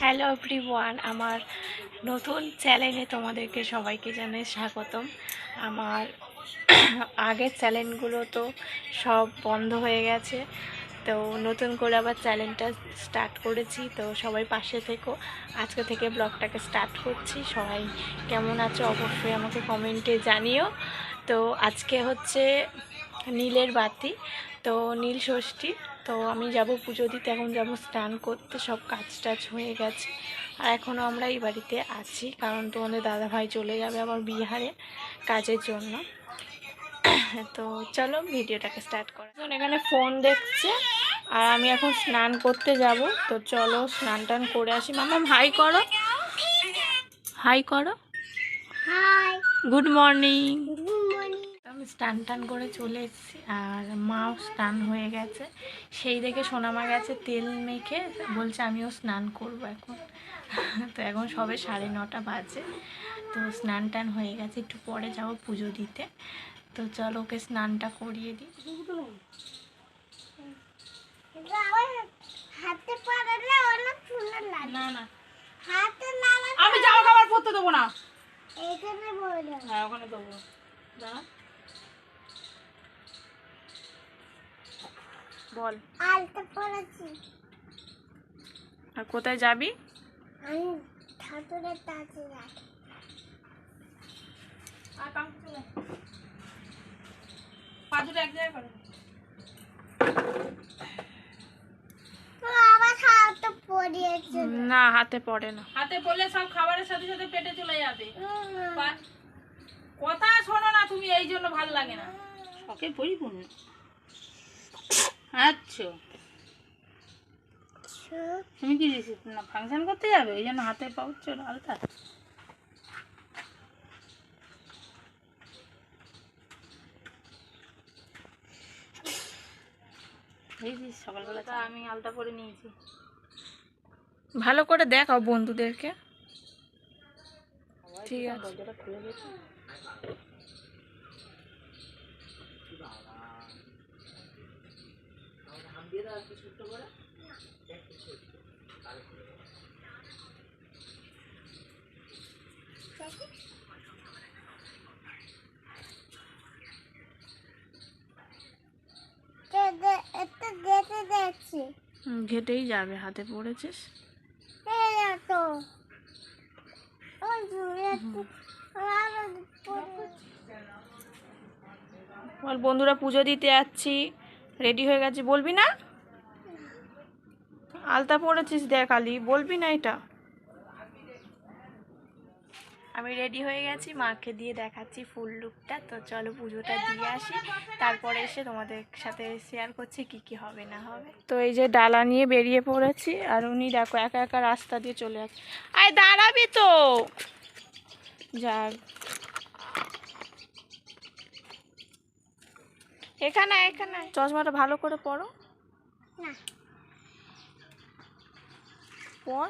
Hello everyone আমার নতুন চ্যানেলে তোমাদেরকে সবাইকে জানাই স্বাগতম। আমার আগের চ্যানেলগুলো তো সব বন্ধ হয়ে গেছে, তো নতুন করে আবার চ্যানেলটা স্টার্ট করেছি, তো সবাই পাশে থেকো। আজকে থেকে ব্লগটাকে স্টার্ট করছি, সবাই কেমন আছো অবশ্যই আমাকে কমেন্টে জানিও। তো আজকে হচ্ছে নীলের বাতি তো নীল ষষ্ঠী তো আমি যাব পুজো দিতে এখন যাব স্নান করতে সব কাজ টাজ হয়ে গেছে। আর এখনও আমরা এই বাড়িতে আছি কারণ তোমাদের দাদা ভাই চলে যাবে আবার বিহারে কাজের জন্য। তো চলো ভিডিওটাকে স্টার্ট করা এখন এখানে ফোন দেখছে আর আমি এখন স্নান করতে যাব তো চলো স্নান টান করে আসি। মামা হাই করো। হাই করো। হাই। Good morning. স্নান টান করে চলে এসেছি আর মাও স্নান হয়ে গেছে। সেই দেখে সোনামা গেছে তেল মেখে বলছে আমিও স্নান করব এখন। তো এখন সবে সাড়ে নটা বাজে তো স্নান টান হয়ে গেছে একটু পরে যাব পুজো দিতে। তো চলো ওকে স্নানটা করিয়ে দিই। হাতে না না। হাতে না আমি জামা কাপড় পরতে দেবো না। এইখানে হ্যাঁ ওখানে দেবো। দাঁড়া। বল। আলতা পড়েছি। আর কোথায় যাবি? আমি ঠাকুরের কাছে যাই। আর কাম চলে পা দুটো এক জায়গায় করে। তো আবার হাতে পড়িয়েছে না। হাতে পড়ে না। হাতে পড়লে সব খাবারের সাথে সাথে পেটে চলে যাবে। কথা শোনো না তুমি এই জন্য ভালো লাগে না। ওকে পড়ি কোন আচ্ছা। তুমি কি না ফাংশন করতে যাবে? এই জন্য হাতে পাউচ্ছ আলতা। সকালবেলা তো আমি আলতা পরে নিয়েছি। ভালো করে দেখাও বন্ধুদেরকে। ঠিক আছে। একটা ঘেটেই যাবে হাতে পড়েছিস? বন্ধুরা পুজো দিতে যাচ্ছি। রেডি হয়ে গেছি বলবি না? আলতা পড়েছিস দেখ আলি বলবি না এটা? আমি রেডি হয়ে গেছি মাকে দিয়ে দেখাচ্ছি ফুল লুকটা তো চলো পুজোটা দিয়ে আসি। তারপরে এসে তোমাদের সাথে শেয়ার করছি কি কি হবে না হবে। তো এই যে ডালা নিয়ে বেরিয়ে পড়েছি আর উনি দেখো একা একা রাস্তা দিয়ে চলে যাচ্ছে। আয় দাঁড়াবি তো! যাক। এখানে এখানে। চশমাটা ভালো করে পরো। না। পর।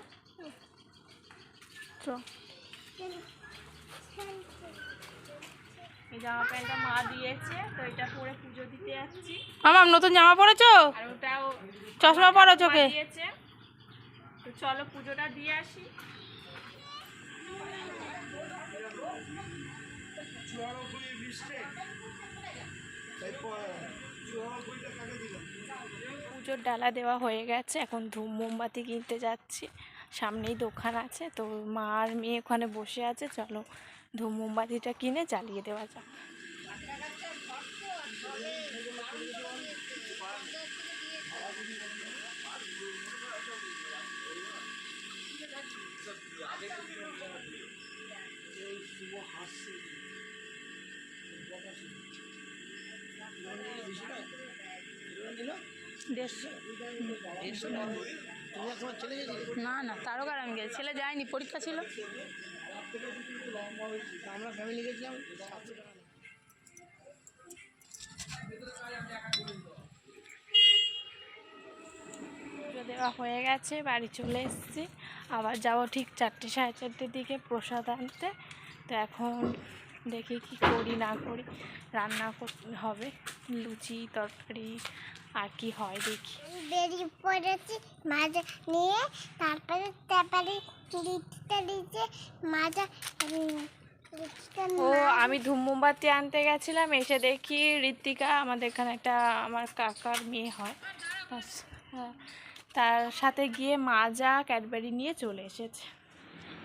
এই জামা প্যান্টটা মা দিয়েছে তো এটা পরে পুজো দিতে যাচ্ছি। আমার নতুন জামা পরেছো? আর ওটাও চশমা পরো চোখে দিয়েছে। তো চলো পুজোটা দিয়ে আসি। পুজোর ডালা দেওয়া হয়ে গেছে, এখন ধূপ মোমবাতি কিনতে যাচ্ছি। সামনেই দোকান আছে, তো মা আর মেয়ে ওখানে বসে আছে, চলো ধূপ মোমবাতিটা কিনে জ্বালিয়ে দেওয়া যাক। না। না তারও কার আমি গেছি। ছেলে যায়নি পরীক্ষা ছিল। দেওয়া হয়ে গেছে বাড়ি চলে এসেছি। আবার যাব ঠিক চারটে সাড়ে চারটের দিকে প্রসাদ আনতে। তো এখন দেখি কি করি না করি রান্না করতে হবে লুচি তরকারি আর কি হয় দেখি। বেরিয়ে পড়েছি মাজা নিয়ে তারপরে তারপরে লিচটা দিয়েছে মাজা ও আমি ধূম মোমবাতি আনতে গেছিলাম এসে দেখি ঋত্বিকা আমাদের এখানে একটা আমার কাকার মেয়ে হয়। হ্যাঁ, তার সাথে গিয়ে মাজা ক্যাডবেরি নিয়ে চলে এসেছে।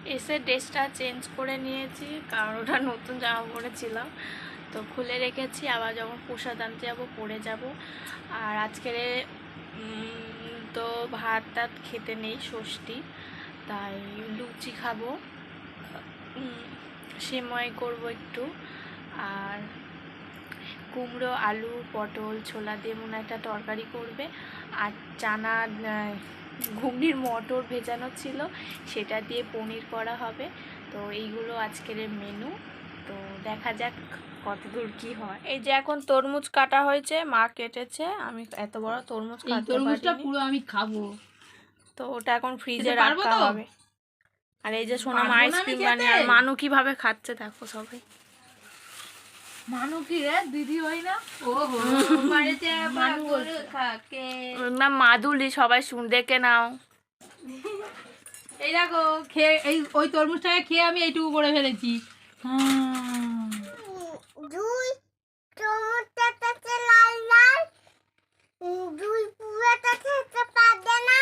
এসে ড্রেসটা চেঞ্জ করে নিয়েছি, কারণ ওটা নতুন জামা পরেছিলাম। তো খুলে রেখেছি, আবার যখন প্রসাদ আনতে যাব, পরে যাব। আর আজকের তো ভাত টাত খেতে নেই, ষষ্ঠী। তাই লুচি খাব। সেময় করব একটু। আর কুমড়ো, আলু, পটল, ছোলা দিয়ে মনে একটা তরকারি করবে। আর চানা ঘুগনির মটর ভেজানো ছিল সেটা দিয়ে পনির করা হবে। তো এইগুলো আজকের মেনু তো দেখা যাক কতদূর কি হয়। এই যে এখন তরমুজ কাটা হয়েছে মা কেটেছে আমি এত বড় তরমুজ তরমুজটা পুরো আমি খাব। তো ওটা এখন ফ্রিজে খেতে পারব রাখা তো? হবে। আর এই যে সোনাম পারব না আমি আইসক্রিম? বানিয়ে আর মানু কীভাবে খাচ্ছে দেখো সবাই। মানু কি রে দিদি হয় না? মাদুলি সবাই শুন দেখে নাও। এই দেখো খেয়ে এই ওই তরমুজটাকে খেয়ে আমি এইটুকু করে ফেলেছি। হুম। উম, দুই টমেটোটাতে লাল লাল। দুই পুরোটাতে খেতে পারবে না।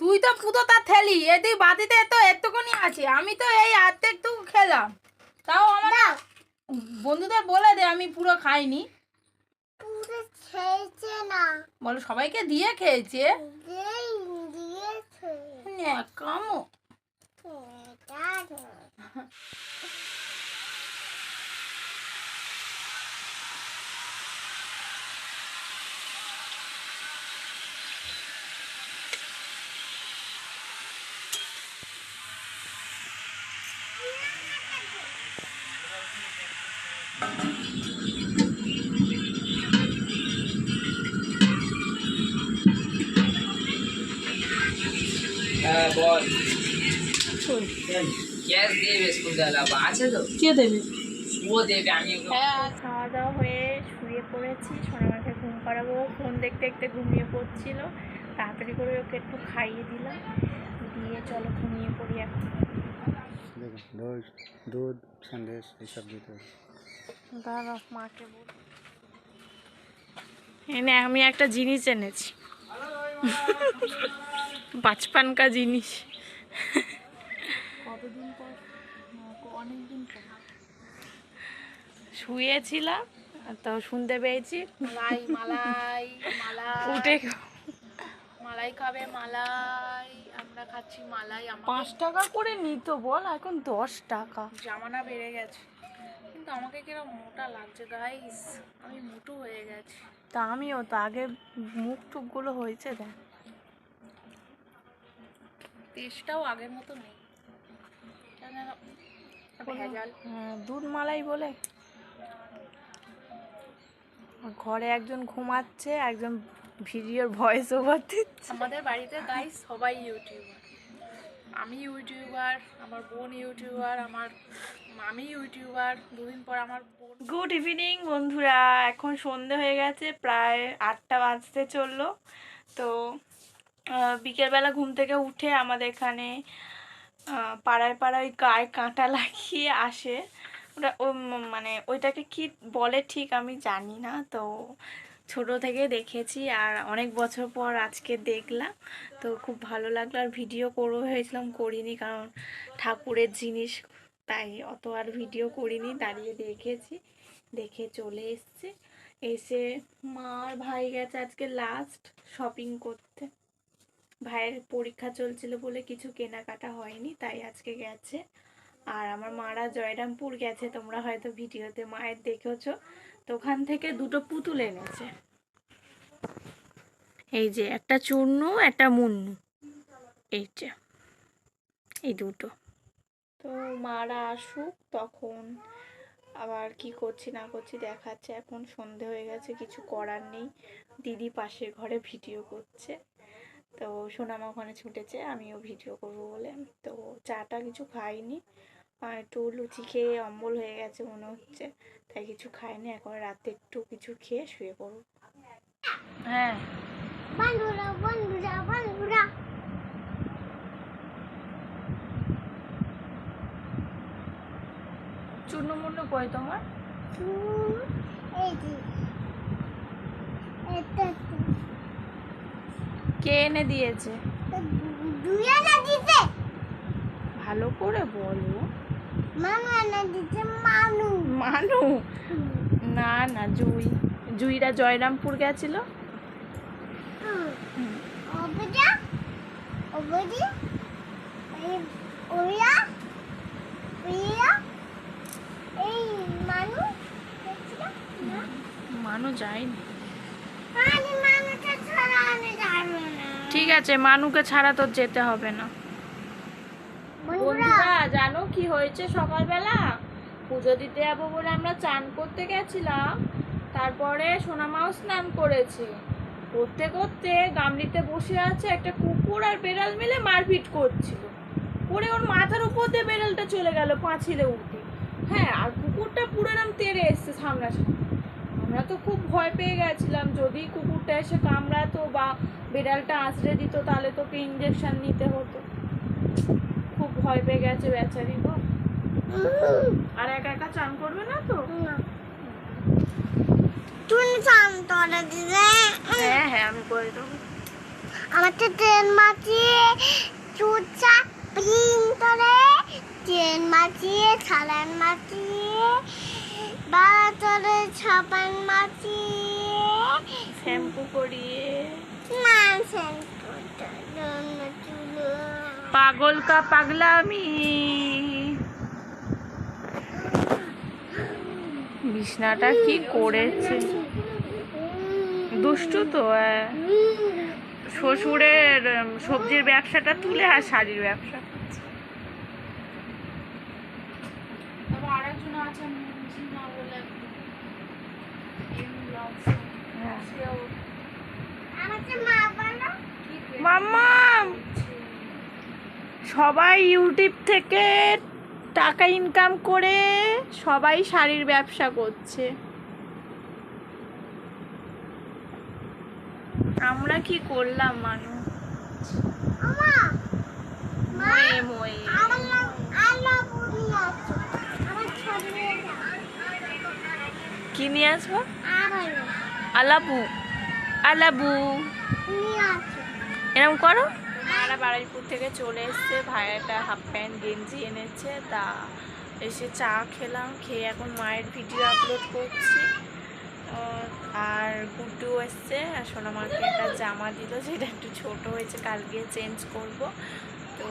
তুই তো পুতো তার থেলি এদিক বাতিতে তো এতক্ষণই আছে। আমি তো এই আর্ধেক একটু খেলাম। তাও আমার বন্ধুদের বলে দে আমি পুরো খাইনি। পুরো খেয়েছে না। বলো সবাইকে দিয়ে খেয়েছে? দিয়ে দিয়েছে। না কামো হ্যাঁ বল। ক্যাশ দেবে স্কুল দেওয়া আছে তো? কে দেবে? ও দেবে আমি হ্যাঁ খাওয়া দাওয়া হয়ে শুয়ে পড়েছি। সোনামাকে ঘুম পাড়াবো ফোন দেখতে দেখতে ঘুমিয়ে পড়ছিল। তাড়াতাড়ি করে ওকে একটু খাইয়ে দিলাম। দিয়ে চলো ঘুমিয়ে পড়ি এখন। দুধ দুধ সন্দেশ এইসব দিতে হবে। দাঁড়া মাকে বল। এনে আমি একটা জিনিস এনেছি। বাচপান কা জিনিস শুয়েছিলাম তো শুনতে পেয়েছি। মালাই মালাই মালাই। উঠে মালাই খাবে মালাই। আমরা খাচ্ছি মালাই পাঁচ টাকা করে নিত বল এখন দশ টাকা। জামানা বেড়ে গেছে। কিন্তু আমাকে কীরকম মোটা লাগছে গাইস আমি মোটু হয়ে গেছি। তা আমিও তো আগে মুখ টুকগুলো হয়েছে দেখ। টেস্টটাও আগের মতো নেই। হ্যাঁ, দুধ মালাই বলে? ঘরে একজন ঘুমাচ্ছে একজন ভিডিওর ভয়েস ওভার দিচ্ছে। আমাদের বাড়িতে গাইস সবাই ইউটিউবার আমি ইউটিউবার আমার বোন ইউটিউবার আমার মামি ইউটিউবার দুদিন পর আমার বোন গুড ইভিনিং বন্ধুরা এখন সন্ধে হয়ে গেছে প্রায় আটটা বাজতে চলল। তো বিকেলবেলা ঘুম থেকে উঠে আমাদের এখানে পাড়ায় পাড়ায় গায়ে কাঁটা লাগিয়ে আসে। ওটা ও মানে ওইটাকে কি বলে ঠিক আমি জানি না, তো ছোট থেকে দেখেছি আর অনেক বছর পর আজকে দেখলাম। তো খুব ভালো লাগল আর ভিডিও করব ভেবেছিলাম করিনি কারণ ঠাকুরের জিনিস, তাই অত আর ভিডিও করিনি, দাঁড়িয়ে দেখেছি, দেখে চলে এসেছি। এসে মা আর ভাই গেছে আজকে লাস্ট শপিং করতে। ভাইয়ের পরীক্ষা চলছিল বলে কিছু কেনাকাটা হয়নি, তাই আজকে গেছে। আর আমার মারা জয়রামপুর গেছে, তোমরা হয়তো ভিডিওতে মায়ের দেখেছ। তো ওখান থেকে দুটো পুতুল এনেছে। এই যে একটা চূর্ণ, একটা মুন্নু। এই যে, এই দুটো। তো মারা আসুক, তখন আবার কি করছি না করছি দেখাচ্ছে। এখন সন্ধে হয়ে গেছে, কিছু করার নেই। দিদি পাশের ঘরে ভিডিও করছে। তো সোনামা ওখানে ছুটেছে আমিও ভিডিও করব বলে। তো চাটা কিছু খাইনি আর একটু লুচি খেয়ে অম্বল হয়ে গেছে মনে হচ্ছে তাই কিছু খাইনি এখন রাতে একটু কিছু খেয়ে শুয়ে পড়ব। হ্যাঁ। বন্ধুরা বন্ধুরা বন্ধুরা। চূর্ণ মুন্ন কই তোমার? চুল এই যে এটা তো। কে এনে দিয়েছে? ভালো করে বলো। মানু? না না জুই। জুইরা জয়রামপুর গেছিল? মানু যায়নি। ঠিক আছে মানুকে ছাড়া তোর যেতে হবে না। বন্ধুরা জানো কি হয়েছে সকালবেলা? পুজো দিতে যাব বলে আমরা চান করতে গেছিলাম তারপরে সোনামাও স্নান করেছে। করতে করতে গামলিতে বসে আছে একটা কুকুর আর বেড়াল মিলে মারপিট করছিল। করে ওর মাথার উপর দিয়ে বেড়ালটা চলে গেল পাঁচিলে উঠে। হ্যাঁ আর কুকুরটা পুরো নাম তেড়ে এসছে সামনাসামনি। আমরা তো খুব ভয় পেয়ে গেছিলাম। যদি কুকুরটা এসে কামড়াতো বা বিড়ালটা আঁচড়ে দিত তাহলে তোকে ইঞ্জেকশন নিতে হতো। খুব ভয় পেয়ে গেছে বেচারি গো। আর একা একা চান করবে না তো। তুমি চান তোরা দিলে। হ্যাঁ হ্যাঁ আমি করে দেবো। আমার তো ট্রেন মাছিয়ে চুচা প্রিন্টরে ট্রেন মাছিয়ে ছালান মাছিয়ে বারাতরে ছাপান মাছিয়ে শ্যাম্পু করিয়ে চুলো পাগল কা পাগলা আমি বিছনাটা কি করেছে? দুষ্টু তো। শ্বশুরের সবজির ব্যবসাটা তুলে আর শাড়ির ব্যবসা করছে। আরেকজন আছে না বলে হ্যাঁ। আমাকে মা বলো মাম্মা সবাই ইউটিউব থেকে টাকা ইনকাম করে সবাই শাড়ির ব্যবসা করছে। আমরা কি করলাম মানু? আমা মা ময়ে ময়ে আমার নাম আলো বুনি আছে। আমার ছবি কি নিয়ে আসব? আলো আলাবু আলাবু নিয়ে এরকম করো। আমরা বারুইপুর থেকে চলে এসছে ভাই একটা হাফ প্যান্ট গেঞ্জি এনেছে তা এসে চা খেলাম খেয়ে এখন মায়ের ভিডিও আপলোড করছি। আর গুড্ডু এসছে আর সোনামাকে একটা জামা দিল যেটা একটু ছোট হয়েছে কাল গিয়ে চেঞ্জ করব। তো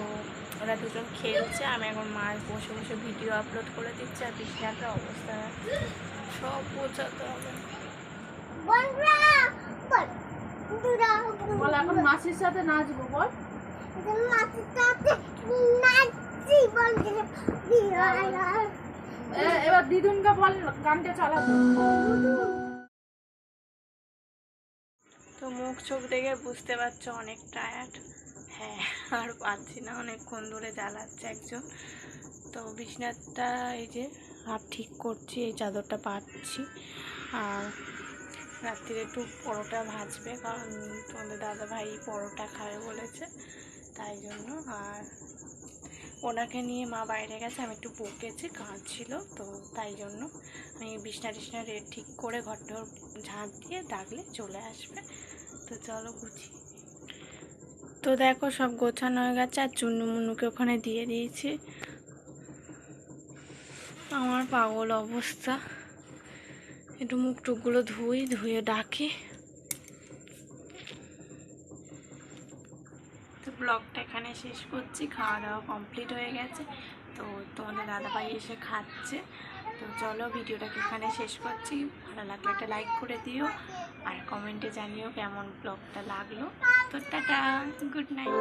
ওরা দুজন খেলছে আমি এখন মার বসে বসে ভিডিও আপলোড করে দিচ্ছি আর বিছনাটার অবস্থা। সব বোঝাতে হবে। সাথে নাচবো, বল। এবার দিদুনকে বল, গানটা তো মুখ চোখ দেখে বুঝতে পারছ অনেক টায়ার্ড হ্যাঁ আর পাচ্ছি না, অনেকক্ষণ ধরে জ্বালাচ্ছে একজন। তো বিছনাটা এই যে, হাফ ঠিক করছি, এই চাদরটা পাচ্ছি। আর রাত্রিরে একটু পরোটা ভাজবে, কারণ তোমাদের দাদা ভাই পরোটা খাবে বলেছে, তাই জন্য। আর ওনাকে নিয়ে মা বাইরে গেছে, আমি একটু পকেছি বকেছি কাঁদছিল তো তাই জন্য আমি বিছনা টিছনা রেট ঠিক করে ঘরটর ঝাঁট দিয়ে ডাকলে চলে আসবে। তো চলো গুছি। তো দেখো সব গোছানো হয়ে গেছে, আর চুন্নু মুন্নুকে ওখানে দিয়ে দিয়েছি। আমার পাগল অবস্থা। একটু মুখ টুকগুলো ধুই, ধুয়ে ডাকি। তো ব্লগটা এখানে শেষ করছি খাওয়া দাওয়া কমপ্লিট হয়ে গেছে। তো তোমাদের দাদাভাই এসে খাচ্ছে। তো চলো ভিডিওটাকে এখানে শেষ করছি। ভালো লাগলে একটা লাইক করে দিও আর কমেন্টে জানিও কেমন ব্লগটা লাগল। তো টাটা গুড নাইট